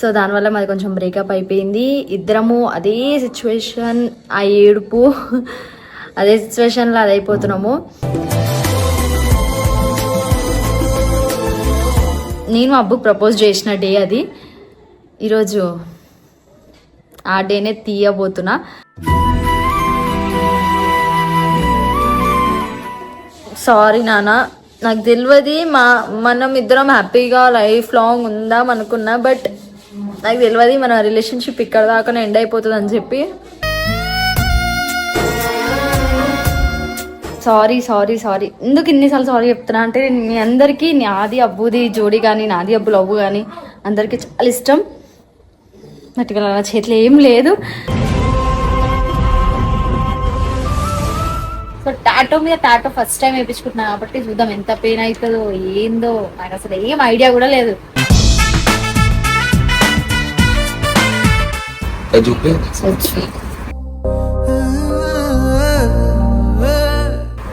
So దానివల్ల మాది కొంచెం బ్రేకప్ అయిపోయింది. ఇద్దరము అదే సిచ్యువేషన్ ఆ ఏడుపు అదే సిచ్యువేషన్లో అది అయిపోతున్నాము. నేను అబ్బు ప్రపోజ్ చేసిన డే అది. ఈరోజు ఆ డేనే తీయబోతున్నా. సారీ నాన్న. నాకు తెలియదు మా మనం ఇద్దరం హ్యాపీగా లైఫ్ లాంగ్ ఉందాం అనుకున్నా బట్ నాకు తెలియదు మన రిలేషన్షిప్ ఇక్కడ దాకా ఎండ్ అయిపోతుంది అని చెప్పి. సారీ సారీ సారీ ఎందుకు ఇన్నిసార్లు సారీ చెప్తున్నా అంటే మీ అందరికీ నాది అబ్బుది జోడి కానీ నాది అబ్బు లవ్వు కానీ అందరికీ చాలా ఇష్టం. బట్ నా చేతిలో ఏం లేదు. సో టాటో మీద టాటో ఫస్ట్ టైం వేయించుకుంటున్నా కాబట్టి చూద్దాం ఎంత పెయిన్ అవుతుందో ఏందో నాకు అసలు ఏం ఐడియా కూడా లేదు. చూపి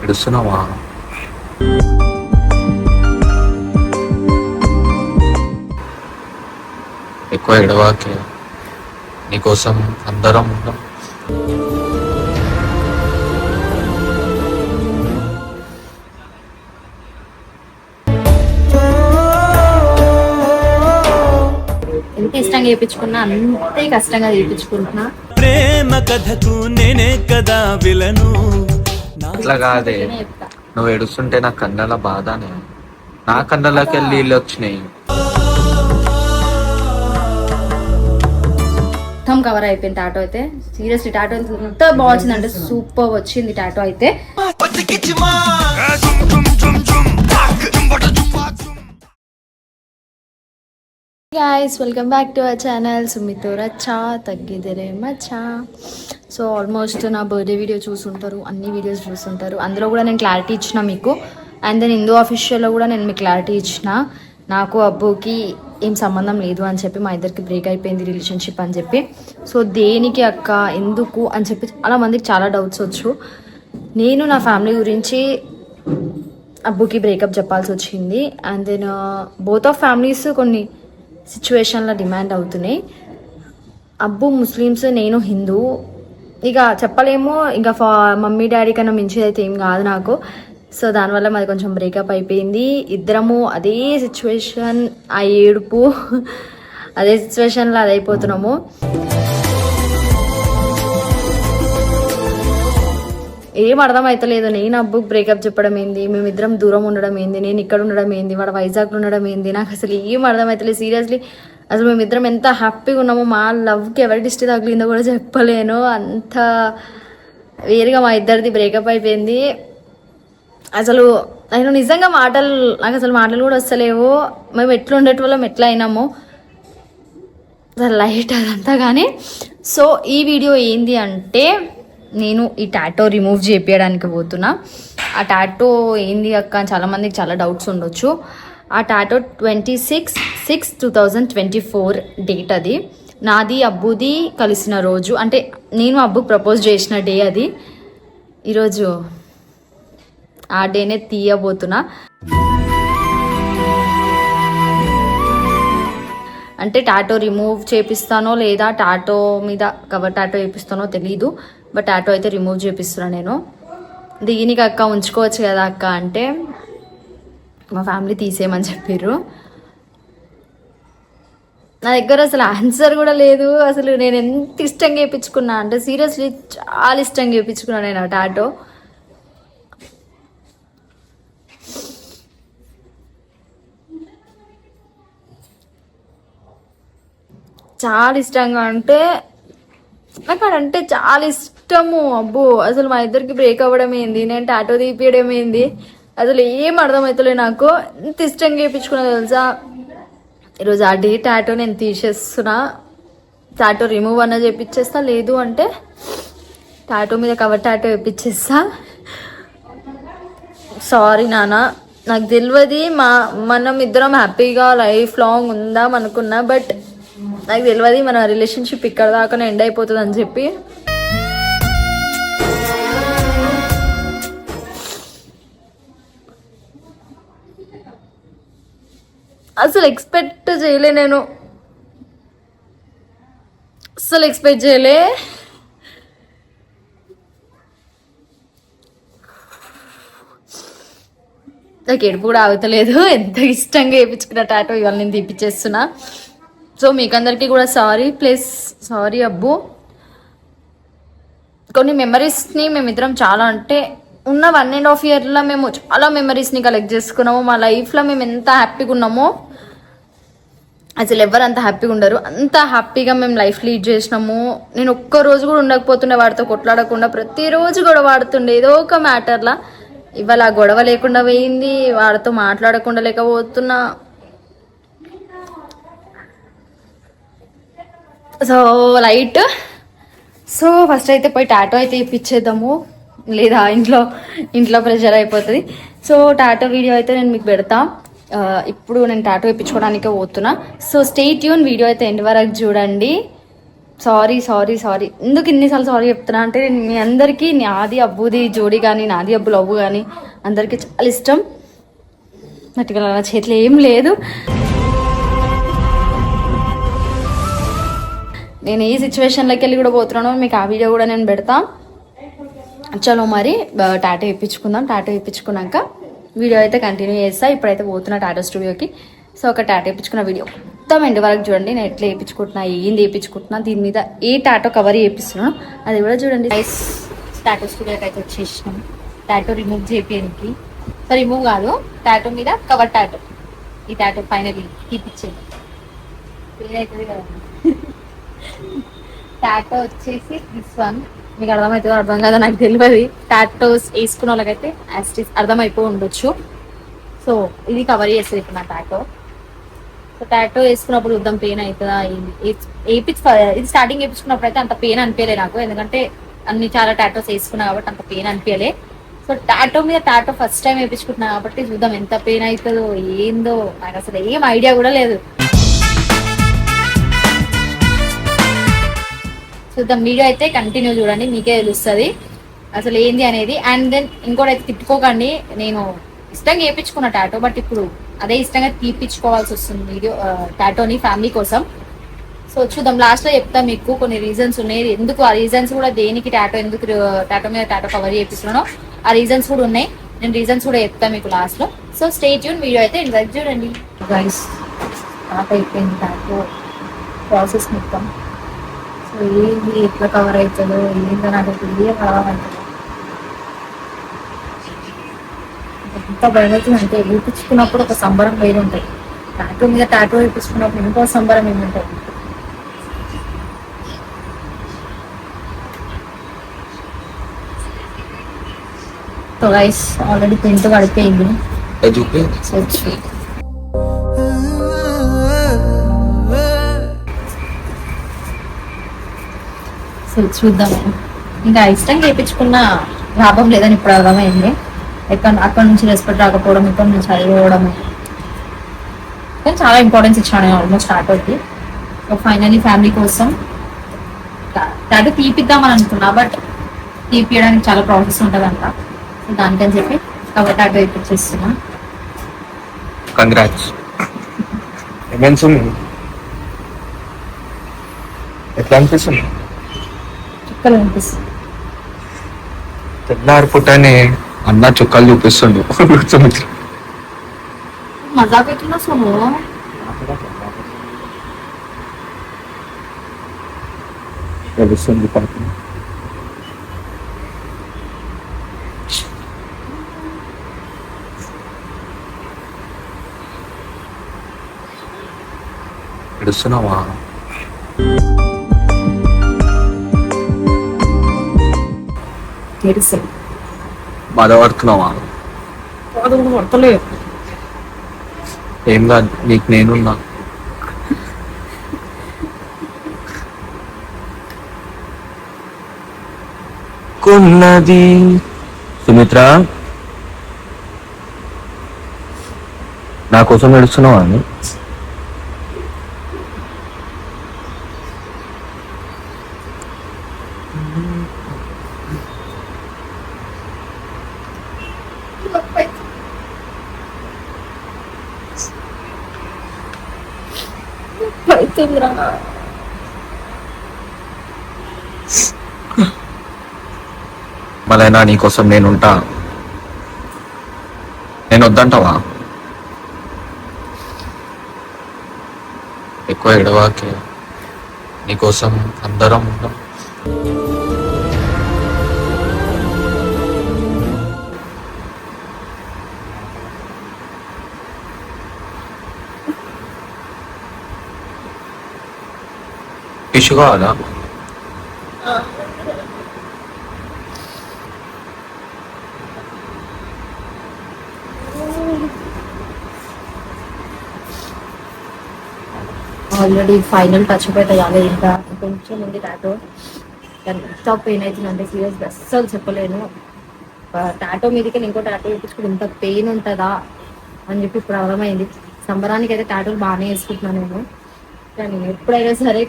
ఏడుస్తున్నావా ఎక్కువ ఎడవాకే నీకోసం అందరం ఉన్నాం వేయించుకున్నా అంతే కష్టంగా వేయించుకుంటున్నా ప్రేమ కథకు నేనే కదా విలను. నా అట్లా కాదే. నువ్వు ఏడుస్తుంటే నా కన్నల బాధనే. నా కన్నలకి వెళ్ళి నీళ్ళు వచ్చినాయి. మొత్తం కవర్ అయిపోయింది టాటో అయితే. సీరియస్లీ టాటో ఎంత బాగా వచ్చిందంటే సూపర్ వచ్చింది టాటో అయితే. Guys welcome back to our channel సుమితో రచ్చా తగ్గిదరే మచ్చా. సో ఆల్మోస్ట్ నా బర్త్డే వీడియో చూసుంటారు అన్ని వీడియోస్ చూసుంటారు. అందులో కూడా నేను క్లారిటీ ఇచ్చిన మీకు. అండ్ దెన్ హిందూ ఆఫీషియల్లో కూడా నేను మీకు క్లారిటీ ఇచ్చిన. నాకు అబ్బుకి ఏం సంబంధం లేదు అని చెప్పి మా ఇద్దరికి బ్రేక్ అయిపోయింది రిలేషన్షిప్ అని చెప్పి. సో దేనికి అక్క ఎందుకు అని చెప్పి చాలా మందికి చాలా డౌట్స్ వచ్చు. నేను నా ఫ్యామిలీ గురించి అబ్బుకి బ్రేకప్ చెప్పాల్సి వచ్చింది. And then both of families కొన్ని సిచ్యువేషన్లో డిమాండ్ అవుతున్నాయి. అబ్బు ముస్లిమ్స్ నేను హిందూ. ఇక చెప్పలేము. ఇంకా ఫా మమ్మీ డాడీ కన్నా మించిది అయితే ఏం కాదు నాకు. సో దానివల్ల మాది కొంచెం బ్రేకప్ అయిపోయింది. ఇద్దరము అదే సిచ్యువేషన్ ఆ ఏడుపు అదే సిచ్యువేషన్లో అది అయిపోతున్నాము ఏం అర్థమవుతలేదు నేను అబ్బుకి బ్రేకప్ చెప్పడం ఏంది? మేమిద్దరం దూరం ఉండడం ఏంది? నేను ఇక్కడ ఉండడం ఏంది? వాడు వైజాగ్లో ఉండడం ఏంది? నాకు అసలు ఏం అర్థమవుతలేదు సీరియస్లీ అసలు మేమిద్దరం ఎంత హ్యాపీగా ఉన్నామో మా లవ్కి ఎవరి దిష్టి తగిలిందో కూడా చెప్పలేను. అంత వేరుగా మా ఇద్దరిది బ్రేకప్ అయిపోయింది. అసలు నేను నిజంగా మాటలు నాకు అసలు మాటలు కూడా వస్తలేవు. మేము ఎట్లా ఉండేటోళ్ళం ఎట్లా అయినామో అసలు లైట్ అదంతా కానీ. సో ఈ వీడియో ఏంది అంటే నేను ఈ టాటో రిమూవ్ చేపించడానికి పోతున్నా. ఆ టాటో ఏంది అక్క? చాలామందికి చాలా డౌట్స్ ఉండొచ్చు. ఆ tattoo twenty six six two thousand twenty four date అది. నాది అబ్బుది కలిసిన రోజు. అంటే నేను అబ్బు ప్రపోజ్ చేసిన డే అది. ఈరోజు ఆ డేనే తీయబోతున్నా. అంటే టాటో రిమూవ్ చేపిస్తానో లేదా టాటో మీద కవర్ టాటో వేపిస్తానో తెలీదు. బట్ ఆటో అయితే రిమూవ్ చేపిస్తున్నాను నేను. దీనికి అక్క ఉంచుకోవచ్చు కదా అక్క అంటే మా ఫ్యామిలీ తీసేయమని చెప్పారు నా దగ్గర అసలు ఆన్సర్ కూడా లేదు. అసలు నేను ఎంత ఇష్టంగా వేయించుకున్నా అంటే సీరియస్లీ చాలా ఇష్టంగా వేయించుకున్నా నేను ఆ టాటో చాలా ఇష్టంగా అంటే నాకు అంటే చాలా ఇష్టము. అబ్బో అసలు మా ఇద్దరికి బ్రేక్ అవ్వడం ఏంది? నేను టాటో తీపియడం ఏంది? అసలు ఏం అర్థమవుతలే నాకు. ఎంత ఇష్టంగా వేయించుకున్నా తెలుసా? ఈరోజు ఆ డే టాటో నేను తీసేస్తున్నా. టాటో రిమూవ్ అన్న చేపించేస్తా. లేదు అంటే టాటో మీద కవర్ టాటో వేపించేస్తా. సారీ నాన్న. నాకు తెలియదు మా మనం ఇద్దరం హ్యాపీగా లైఫ్ లాంగ్ ఉందాం అనుకున్నా బట్ నాకు తెలియదు మన రిలేషన్షిప్ ఇక్కడ దాకానే ఎండ్ అయిపోతుంది అని చెప్పి. అసలు ఎక్స్పెక్ట్ చేయలే నేను. అసలు ఎక్స్పెక్ట్ చేయలే. నాకు ఎడుపు కూడా ఆగుతలేదు. ఎంత ఇష్టంగా వేయించుకున్న టాటో ఇవాళ నేను తీపిచ్చేస్తున్నా. సో మీకందరికీ కూడా సారీ ప్లస్ సారీ అబ్బు. కొన్ని మెమరీస్ని మేమిద్దరం చాలా అంటే ఉన్న వన్ అండ్ హాఫ్ ఇయర్లో మేము చాలా మెమరీస్ని కలెక్ట్ చేసుకున్నాము. మా లైఫ్లో మేము ఎంత హ్యాపీగా ఉన్నామో అసలు ఎవరు అంత హ్యాపీగా ఉండరు. అంత హ్యాపీగా మేము లైఫ్ లీడ్ చేసినాము. నేను ఒక్క రోజు కూడా ఉండకపోతుండే వాడితో కొట్లాడకుండా ప్రతిరోజు గొడవ వాడుతుండే ఏదో ఒక మ్యాటర్లా. ఇవాళ గొడవ లేకుండా పోయింది వాడితో మాట్లాడకుండా లేకపోతున్నా. So light. సో ఫస్ట్ అయితే పోయి టాటో అయితే ఇప్పించేద్దాము. లేదా ఇంట్లో ఇంట్లో ప్రెషర్ అయిపోతుంది. సో టాటో వీడియో అయితే నేను మీకు పెడతా. ఇప్పుడు నేను టాటో ఇప్పించుకోవడానికే పోతున్నా. సో స్టే ట్యూన్ వీడియో అయితే ఎండ్ వరకు చూడండి. సారీ సారీ సారీ ఎందుకు ఇన్నిసార్లు సారీ చెప్తున్నా అంటే నేను మీ అందరికీ నాది అబ్బుది జోడి కానీ నాది అబ్బు లవ్వు కానీ అందరికీ చాలా ఇష్టం. నట్టుగా నా చేతిలో ఏం లేదు. నేను ఏ సిచ్యువేషన్లోకి వెళ్ళి కూడా పోతున్నానో. మీకు ఆ వీడియో కూడా నేను పెడతా. చలో మరి టాటా టాటో ఇప్పించుకుందాం. టాటో ఇప్పించుకున్నాక వీడియో అయితే కంటిన్యూ చేస్తా. ఇప్పుడైతే పోతున్నా టాటో స్టూడియోకి సో ఒక టాటో ఇప్పించుకున్న వీడియో మొత్తం ఎండి వరకు చూడండి. నేను ఎట్లా వేయించుకుంటున్నా ఏంది వేయించుకుంటున్నా దీని మీద ఏ టాటో కవర్ వేపిస్తున్నాను అది కూడా చూడండి. నైస్ టాటో స్టూడియోకి అయితే వచ్చేసినాం. టాటో రిమూవ్ చేయడానికి సో రిమూవ్ కాదు టాటో మీద కవర్ టాటో. ఈ టాటో ఫైనల్ తీపిచ్చేది అవుతుంది కదా. టాటో వచ్చేసి దిస్ వన్ మీకు అర్థమవుతుందో అర్థం కాదో నాకు తెలియదు. టాటోస్ వేసుకున్న వాళ్ళకైతే యాస్టిస్ అర్థమైపో ఉండొచ్చు. సో ఇది కవర్ చేస్తుంది ఇప్పుడు నా టాటో సో టాటో వేసుకున్నప్పుడు యుద్ధం పెయిన్ అవుతుందా ఏంది ఇది స్టార్టింగ్ వేపించుకున్నప్పుడు అయితే అంత పెయిన్ అనిపించలే నాకు. ఎందుకంటే అన్ని చాలా టాటోస్ వేసుకున్నా కాబట్టి అంత పెయిన్ అనిపించలే సో టాటో మీద టాటో ఫస్ట్ టైం వేపించుకుంటున్నా కాబట్టి చూద్దాం ఎంత పెయిన్ అవుతుందో ఏందో నాకు అసలు ఏం ఐడియా కూడా లేదు. చూద్దాం వీడియో అయితే కంటిన్యూ చూడండి మీకే తెలుస్తుంది. అసలు ఏంది అనేది. అండ్ దెన్ ఇంకోటి అయితే తిట్టుకోకండి నేను ఇష్టంగా వేయించుకున్న టాటో బట్ ఇప్పుడు అదే ఇష్టంగా తీపిచ్చుకోవాల్సి వస్తుంది వీడియో టాటోని ఫ్యామిలీ కోసం. సో చూద్దాం. లాస్ట్లో చెప్తా మీకు కొన్ని రీజన్స్ ఉన్నాయి. ఎందుకు ఆ రీజన్స్ కూడా దేనికి టాటో ఎందుకు టాటో మీద టాటో కవర్ చేపిస్తున్నానో ఆ రీజన్స్ కూడా ఉన్నాయి. నేను రీజన్స్ కూడా చెప్తా మీకు లాస్ట్లో సో స్టే ట్యూన్ వీడియో అయితే ఇంట్రెస్ట్ చూడండి. గైస్ స్టార్ట్ అయిపోయింది టాటో ప్రాసెస్ మొత్తం. ఏంది ఎట్లా కవర్ అవుతుందో ఏందో నాకు తెలియ కావాలంటే ఎంత భయం అవుతుంది. అంటే వేయించుకున్నప్పుడు ఒక సంబరం వేరు ఉంటుంది. టాటో మీద టాటో వేయించుకున్నప్పుడు ఇంకో సంబరం ఏముంటుంది సో గైస్ ఆల్రెడీ ప్రింట్ పడిపోయింది. అది చూపి. చూద్దాం. ఇంకా ఇష్టం చేయించుకున్న లాభం లేదని ఇప్పుడు అర్థమైంది. ఎక్కడ అక్కడ నుంచి రెస్పెక్ట్ రాకపోవడం ఇక్కడ నుంచి చదివడం కానీ చాలా ఇంపార్టెన్స్ ఇచ్చాను నేను ఆల్మోస్ట్ ఆటోకి సో ఫైనల్లీ ఫ్యామిలీ కోసం టాటూ తీపిద్దామని అనుకున్నా బట్ తీపియడానికి చాలా ప్రాసెస్ ఉంటుందంట. సో దానికని చెప్పి కవర్ టాటూ ఇప్పించేస్తున్నా కంగ్రాట్స్ ఎట్లా అనిపిస్తుంది? చుక్కలు అనిపిస్తుంది తెల్లారి పుట్టని అన్న చుక్కలు చూపిస్తుండు. సుమిత్ర మజా పెట్టిన సోము? తెలుస్తుంది పాపం ఎడుస్తున్నావా తెలుసు బాధపడుతున్నావా పడతలేదు ఏం కాదు నీకు నేనున్నా కొన్నది సుమిత్ర నా కోసం ఏడుస్తున్నావా వస్తుందిరా. మలైనా నీకోసం నేనుంటా. నేను వద్దంటావా ఎక్కువ ఎడవాకే నీకోసం అందరం ఉంటాం టిష్యూ కావాలా? ఆల్రెడీ ఫైనల్ టచ్ పెట్టాలి ఇంకా కొంచెం ఉంది టాటో ఎంత పెయిన్ అవుతుందంటే సీరియస్ అస్సలు చెప్పలేను. టాటో మీదకి ఇంకో టాటో వేయించుకుని ఇంత పెయిన్ ఉంటుందా అని చెప్పి ఇప్పుడు అర్థమైంది. సంబరానికి అయితే టాటోలు బాగానే వేసుకుంటున్నాను నేను. కానీ ఎప్పుడైనా సరే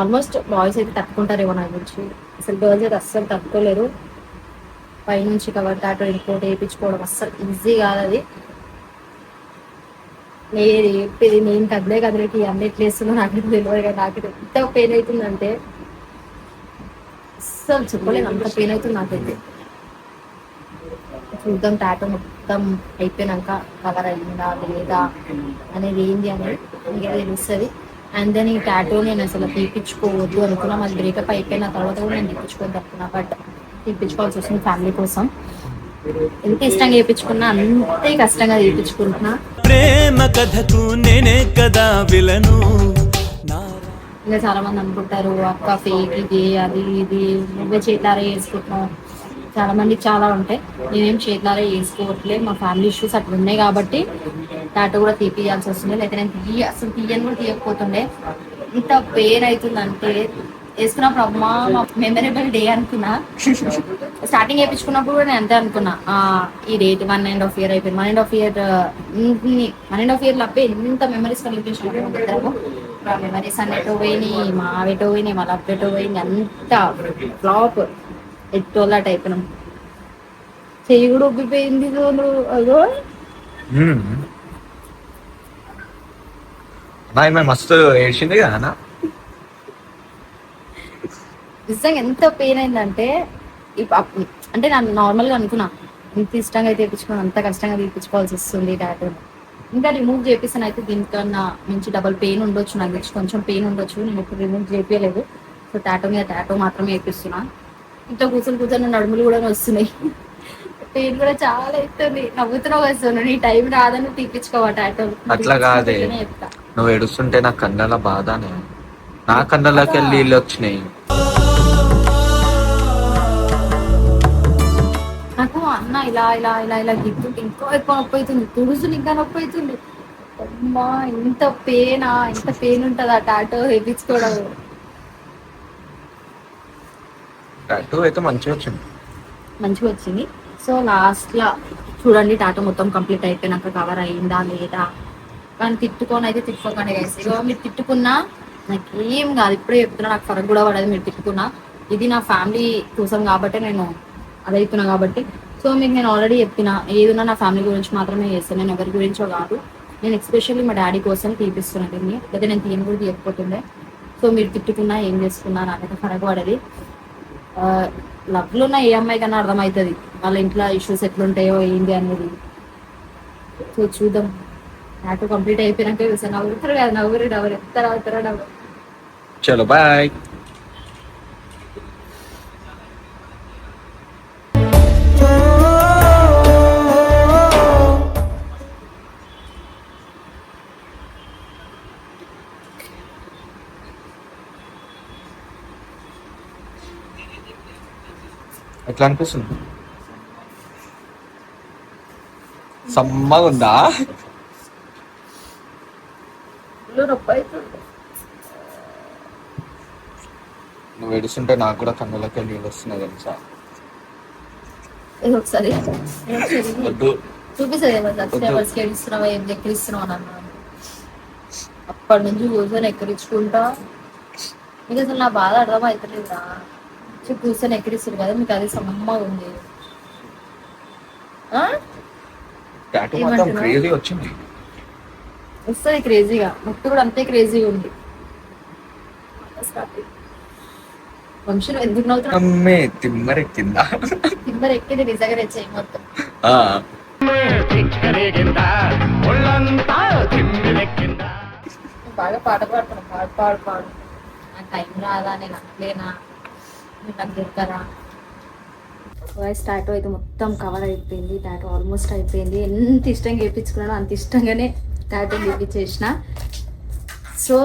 ఆల్మోస్ట్ బాయ్స్ అయితే తట్టుకుంటారేమో నాకు గురించి. అసలు గర్ల్స్ అయితే అస్సలు తట్టుకోలేరు. పైనుంచి కవర్ టాటో ఇంకోటి వేయించుకోవడం అస్సలు ఈజీ కాదు అది. నేను చెప్పేది నేను కదిలే కదిలేకి అన్ని ఎట్లా వేస్తుందో నాకు తెలియదు కదా నాకు ఎంత పెయిన్ అవుతుందంటే అస్సలు చెప్పలేదు అంత పెయిన్ అవుతుంది నాకైతే. చూద్దాం టాటో మొత్తం అయిపోయినాక కవర్ అయిందా లేదా అనేది ఏంది అనేది మీకు తెలుస్తుంది. అండ్ దెన్ ఈ టాటో నేను అసలు తీపించుకోవద్దు అనుకున్నా. మాది బ్రేకప్ అయిపోయిన తర్వాత కూడా నేను తీపించుకోవద్దు అనుకున్నా. బట్ తీపించుకోవాల్సి వస్తుంది ఫ్యామిలీ కోసం. ఎంత ఇష్టంగా చేయించుకున్నా అంతే కష్టంగా చేయించుకుంటున్నా ప్రేమ కథకు నేనే కదా విలను. ఇంకా చాలా మంది అనుకుంటారు అక్క ఫేక్ ఇది అది ఇది నువ్వే చేతారే వేసుకుంటున్నావు. చాలా మంది చాలా ఉంటాయి. నేనేం చేతారే వేసుకోవట్లే మా ఫ్యామిలీ ఇష్యూస్ అట్లా ఉన్నాయి కాబట్టి టాటో కూడా తీపియాల్సి వస్తుంది. లేకపోతే నేను తీయ అసలు తీయని కూడా తీయకపోతుండే. ఇంత పెయిన్ అవుతుందంటే వేసుకున్న ప్రమా మెమరబుల్ డే అనుకున్నా. స్టార్టింగ్ వేయించుకున్నప్పుడు కూడా నేను అంతే అనుకున్నా. ఈ date one and half year అయిపోయింది. One and half year one and half year లబ్బే ఎంత మెమరీస్ కలిపించుకుంటాము మెమరీస్ అన్నట్టు పోయినాయి మా అవిటో పోయినాయి మా లబ్బెటో పోయినాయి అంత ఫ్లాప్ ఎట్టోలా టైప్ చెయ్యి కూడా ఉబ్బిపోయింది ఈమె మస్తు ఏడ్చింది కదా అన్న నిజంగా ఎంత పెయిన్ అయిందంటే అంటే నేను నార్మల్గా అనుకున్నా ఇంత ఇష్టంగా అయితే అంత కష్టంగా తీపించుకోవాల్సి వస్తుంది టాటూ ఇంకా రిమూవ్ చేపిస్తాను అయితే దీనికన్నా మించి డబల్ పెయిన్ ఉండొచ్చు నాకు కొంచెం పెయిన్ ఉండొచ్చు నేను ఇప్పుడు రిమూవ్ చేపించలేదు సో టాటో మీద టాటో మాత్రమే వేపిస్తున్నా ఇంట్లో కూర్చొని కూర్చొని నడుములు కూడా వస్తున్నాయి పెయిన్ కూడా చాలా అవుతుంది నవ్వుతున్నావు వస్తున్నాను నీ టైం రాదని తీపించుకోవా టాటో? అట్లా కాదే. నువ్వు ఏడుస్తుంటే నా కన్నల బాధనే. నా కన్నలకి వెళ్ళి నీళ్ళు వచ్చినాయి. నాకు అన్న ఇలా ఇలా ఇలా ఇలా గిట్టుంటే ఇంకో ఎక్కువ నొప్పి అవుతుంది. తుడుసులు ఇంకా నొప్పి అవుతుంది. అమ్మా ఇంత పెయినా ఇంత పెయిన్ ఉంటుంది ఆ టాటో వేయించుకోవడం టాటూ అయితే మంచిగా వచ్చింది. మంచిగా వచ్చింది. సో లాస్ట్లో చూడండి టాటూ మొత్తం కంప్లీట్ అయిపోయినాక కవర్ అయిందా లేదా? కానీ తిట్టుకొని అయితే తిట్టుకోకండి guys. ఇగో మీరు తిట్టుకున్నా నాకు ఏం కాదు. ఇప్పుడే చెప్తున్నా నాకు ఫరక్ కూడా పడదు మీరు తిట్టుకున్నా. ఇది నా ఫ్యామిలీ కోసం కాబట్టి నేను అదైతున్నా కాబట్టి. సో మీకు నేను ఆల్రెడీ చెప్పిన ఏదైనా నా ఫ్యామిలీ గురించి మాత్రమే చేస్తాను నేను ఎవరి గురించో కాదు. నేను ఎస్పెషల్లీ మా డాడీ కోసం తీపిస్తున్నాను దీన్ని. లేదా నేను తీయని కూడా తీయకపోతుండే. సో మీరు తిట్టుకున్నా ఏం చేసుకున్నా నాకైతే ఫరక్ పడది. లవ్లో ఉన్న ఏ అమ్మాయి కన్నా అర్థమవుతుంది. వాళ్ళ ఇంట్లో ఇష్యూస్ ఎట్లుంటాయో ఏంటి అనేది. సో చూద్దాం. నాకు కంప్లీట్ అయిపోయినాక చూసాను నవ్వుతారు కదా నవ్వురు నవ్వరు. ఎంత అవుతారా చలో బాయ్ ఎట్లా అనిపిస్తుంది సమ్మగా ఉందా నువ్వు ఏడుస్తుంటే నాకు కూడా కన్నులకి నీళ్ళు వస్తున్నాయి తెలుసా? ఒకసారి ఏం ఎక్కిరిస్తున్నావు అప్పటి నుంచి కూర్చొని ఎక్కిరించుకుంటా. మీకు అసలు నా బాధ అర్థం అవుతలేదా వచ్చి కూర్చొని ఎక్కిరిస్తారు కదా మీకు అది సమ్మగా ఉంది. వస్తుంది క్రేజీగా నొప్పి కూడా అంతే క్రేజీగా ఉంది. నువ్వు ఎందుకు నవ్వుతున్నావు అమ్మే తిమ్మరెక్కిందా తిమ్మరు ఎక్కింది నిజంగా తెచ్చాయి మొత్తం. బాగా పాట పాడుతున్నావు పాడు పాడు పాడు. నాకు టైం రాదా నేను అనలేనా నాకు దొరకరా వాయిస్ టాటో అయితే మొత్తం కవర్ అయిపోయింది టాటో ఆల్మోస్ట్ అయిపోయింది. ఎంత ఇష్టంగా వేయించుకున్నానో అంత ఇష్టంగానే టాటో వేయించేసిన సో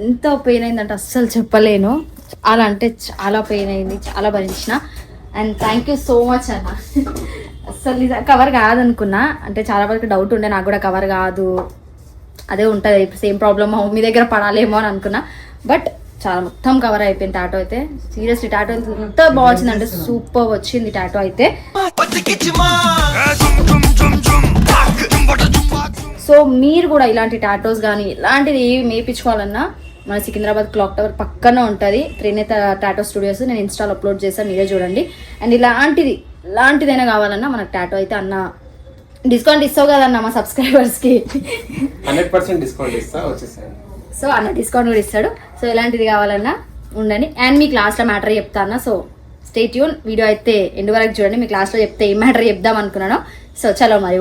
ఎంత పెయిన్ అయిందంటే అస్సలు చెప్పలేను. చాలా అంటే చాలా పెయిన్ అయింది చాలా భరించిన. And thank you so much అన్న. అస్సలు కవర్ కాదనుకున్నా. అంటే చాలా వరకు డౌట్ ఉండే నాకు కూడా కవర్ కాదు. అదే ఉంటుంది సేమ్ ప్రాబ్లమ్ మీ దగ్గర పడాలేమో అని అనుకున్నా. బట్ చాలా మొత్తం కవర్ అయిపోయింది టాటో అయితే. సీరియస్లీ టాటో ఎంత బాగా వచ్చిందంటే సూపర్ వచ్చింది టాటో అయితే. సో మీరు కూడా ఇలాంటి టాటోస్ కానీ ఇలాంటిది ఏవి మేపించుకోవాలన్నా మన సికింద్రాబాద్ క్లాక్ టవర్ పక్కన ఉంటుంది. త్రినేత టాటో స్టూడియోస్ నేను ఇన్స్టాల్ అప్లోడ్ చేస్తాను మీరే చూడండి. అండ్ ఇలాంటిది ఇలాంటిదైనా కావాలన్నా మనకు టాటో అయితే అన్న డిస్కౌంట్ ఇస్తావు కదన్న మా సబ్స్క్రైబర్స్కి హండ్రెడ్ పర్సెంట్ డిస్కౌంట్ ఇస్తా వచ్చేసాను సో అన్న డిస్కౌంట్ కూడా ఇస్తాడు. సో ఎలాంటిది కావాలన్నా ఉండండి. అండ్ మీకు లాస్ట్లో మ్యాటర్ చెప్తాను? సో స్టేట్యూన్ వీడియో అయితే ఎండు వరకు చూడండి. మీకు లాస్ట్లో చెప్తే ఏ మ్యాటర్ చెప్దాం అనుకున్నాను. సో చలో మరి